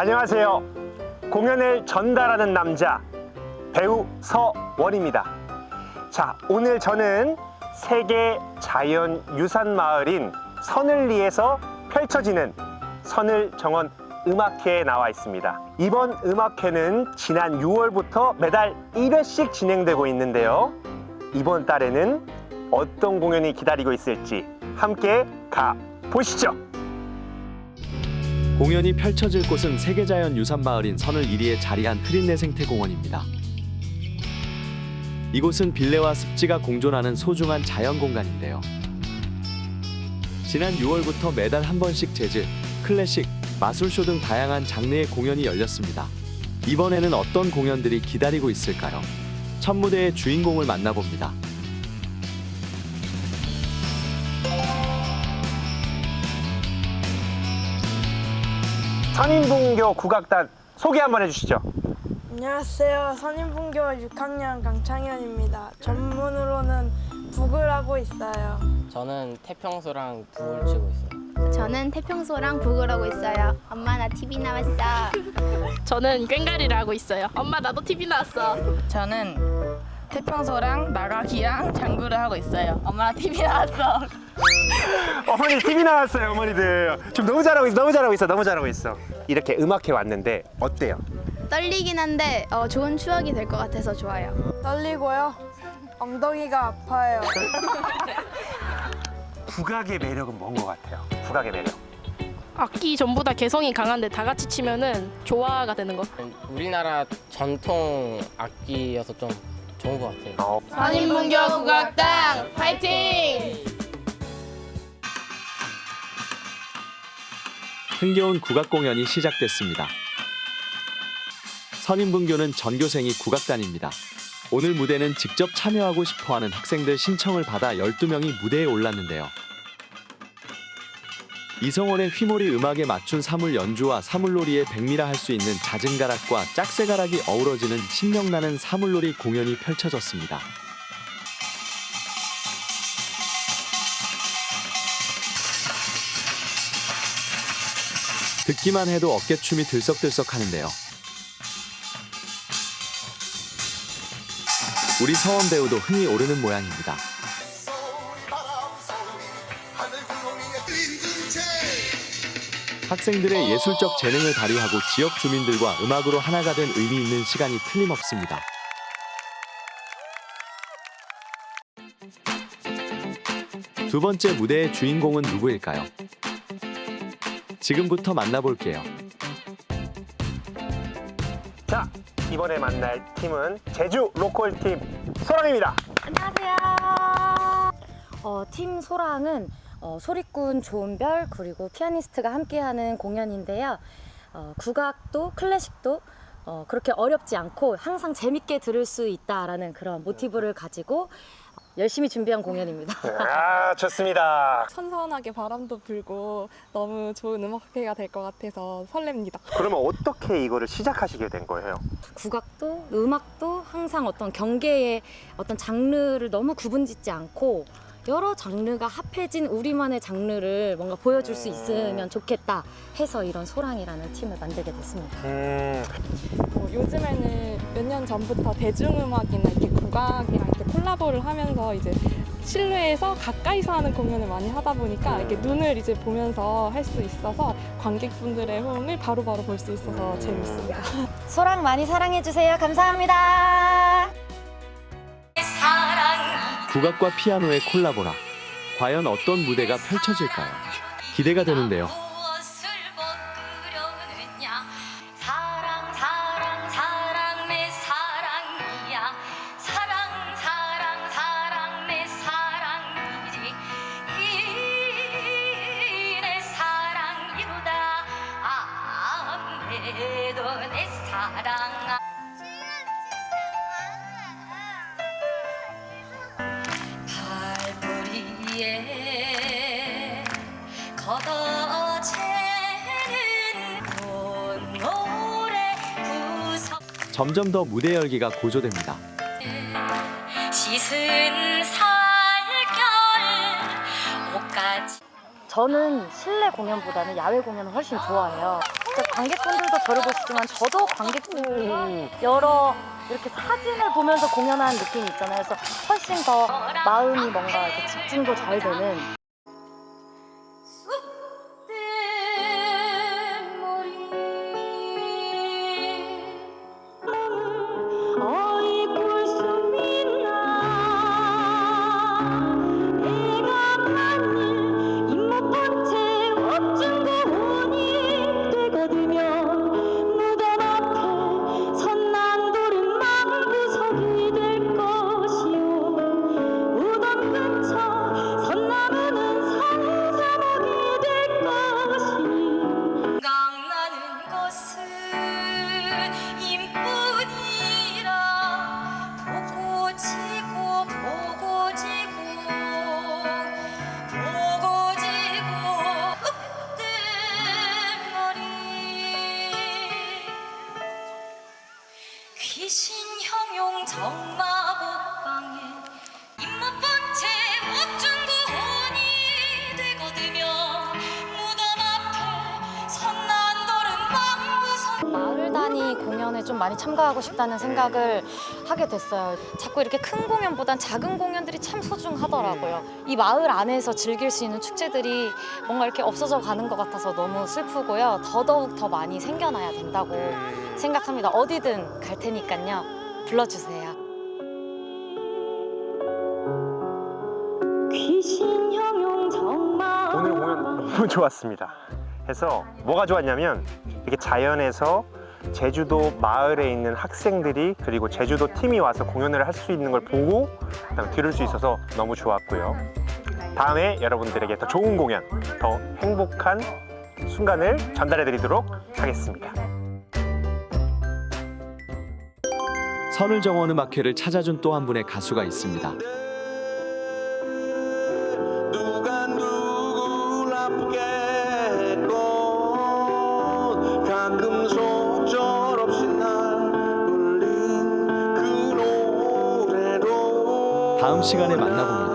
안녕하세요. 공연을 전달하는 남자 배우 서원입니다. 자, 오늘 저는 세계 자연 유산 마을인 서늘리에서 펼쳐지는 서늘 정원 음악회에 나와 있습니다. 이번 음악회는 지난 6월부터 매달 1회씩 진행되고 있는데요. 이번 달에는 어떤 공연이 기다리고 있을지 함께 가 보시죠. 공연이 펼쳐질 곳은 세계자연 유산마을인 선을 1위에 자리한 흐린내 생태공원입니다. 이곳은 빌레와 습지가 공존하는 소중한 자연 공간인데요. 지난 6월부터 매달 한 번씩 재즈, 클래식, 마술쇼 등 다양한 장르의 공연이 열렸습니다. 이번에는 어떤 공연들이 기다리고 있을까요? 첫 무대의 주인공을 만나봅니다. 선인분교 국악단 소개 한번 해주시죠. 안녕하세요. 선인분교 6학년 강창현입니다. 전문으로는 북을 하고 있어요. 저는 태평소랑 불 치고 있어요. 저는 태평소랑 북을 하고 있어요. 엄마 나 TV 나왔어. 저는 꽹가리를 하고 있어요. 엄마 나도 TV 나왔어. 저는 태평소랑 나가기랑 장구를 하고 있어요. 엄마랑 TV 나왔어. 어머니 TV 나왔어요, 어머니들. 지금 너무 잘하고 있어, 너무 잘하고 있어, 너무 잘하고 있어. 이렇게 음악회 왔는데 어때요? 떨리긴 한데 어, 좋은 추억이 될 것 같아서 좋아요. 떨리고요. 엉덩이가 아파요. 국악의 매력은 뭔 것 같아요? 국악의 매력. 악기 전부 다 개성이 강한데 다 같이 치면은 조화가 되는 거. 우리나라 전통 악기여서 좀 좋은 것 같아요. 어, 선인문교 국악당 파이팅! 흥겨운 국악 공연이 시작됐습니다. 선인분교는 전교생이 국악단입니다. 오늘 무대는 직접 참여하고 싶어하는 학생들 신청을 받아 12명이 무대에 올랐는데요. 이성원의 휘몰이 음악에 맞춘 사물 연주와 사물놀이의 백미라 할 수 있는 자증가락과 짝새가락이 어우러지는 신명나는 사물놀이 공연이 펼쳐졌습니다. 듣기만 해도 어깨춤이 들썩들썩 하는데요. 우리 서원 배우도 흥이 오르는 모양입니다. 학생들의 예술적 재능을 발휘하고 지역 주민들과 음악으로 하나가 된 의미 있는 시간이 틀림없습니다. 두 번째 무대의 주인공은 누구일까요? 지금부터 만나볼게요. 자, 이번에 만날 팀은 제주 로컬 팀 소랑입니다. 안녕하세요. 어, 팀 소랑은 어, 소리꾼 조은별 그리고 피아니스트가 함께하는 공연인데요. 어, 국악도 클래식도 어, 그렇게 어렵지 않고 항상 재밌게 들을 수 있다라는 그런 모티브를 가지고 열심히 준비한 공연입니다. 아, 좋습니다. 선선하게 바람도 불고 너무 좋은 음악회가 될 것 같아서 설렙니다. 그러면 어떻게 이거를 시작하시게 된 거예요? 국악도 음악도 항상 어떤 경계의 어떤 장르를 너무 구분짓지 않고 여러 장르가 합해진 우리만의 장르를 뭔가 보여줄 수 있으면 좋겠다 해서 이런 소랑이라는 팀을 만들게 됐습니다. 음, 어, 요즘에는 몇 년 전부터 대중음악이나 이렇게 국악이랑 콜라보를 하면서 이제 실내에서 가까이서 하는 공연을 많이 하다 보니까 이렇게 눈을 이제 보면서 할 수 있어서 관객분들의 호응을 바로바로 볼 수 있어서 재밌습니다. 소랑 많이 사랑해주세요. 감사합니다. 국악과 피아노의 콜라보라. 과연 어떤 무대가 펼쳐질까요? 기대가 되는데요. 사랑 발뿌리에 걷어채는 콧노래 구석 점점 더 무대 열기가 고조됩니다. 씻은 살결 옷까지 저는 실내 공연보다는 야외 공연을 훨씬 좋아해요. 이렇게 관객분들도 저를 보시지만 저도 관객분들과 여러 이렇게 사진을 보면서 공연하는 느낌이 있잖아요. 그래서 훨씬 더 마음이 뭔가 이렇게 집중도 잘 되는 신 형용 정마곡방에 입못 본채 어쩐 고혼이 되거든요 무덤 앞에 선난돌은 망부선 마을 단위 공연에 좀 많이 참가하고 싶다는 생각을 하게 됐어요. 자꾸 이렇게 큰 공연보단 작은 공연들이 참 소중하더라고요. 이 마을 안에서 즐길 수 있는 축제들이 뭔가 이렇게 없어져 가는 것 같아서 너무 슬프고요. 더더욱 더 많이 생겨나야 된다고 생각합니다. 어디든 갈 테니까요. 불러주세요. 오늘 공연 너무 좋았습니다. 해서 뭐가 좋았냐면 이렇게 자연에서 제주도 마을에 있는 학생들이 그리고 제주도 팀이 와서 공연을 할 수 있는 걸 보고 그다음에 들을 수 있어서 너무 좋았고요. 다음에 여러분들에게 더 좋은 공연, 더 행복한 순간을 전달해 드리도록 하겠습니다. 선을 정원 음악회를 찾아준 또 한 분의 가수가 있습니다. 누가 누굴 아프게 했건 가끔 속절없이 날 울린 그 노래로 다음 시간에 만나봅니다.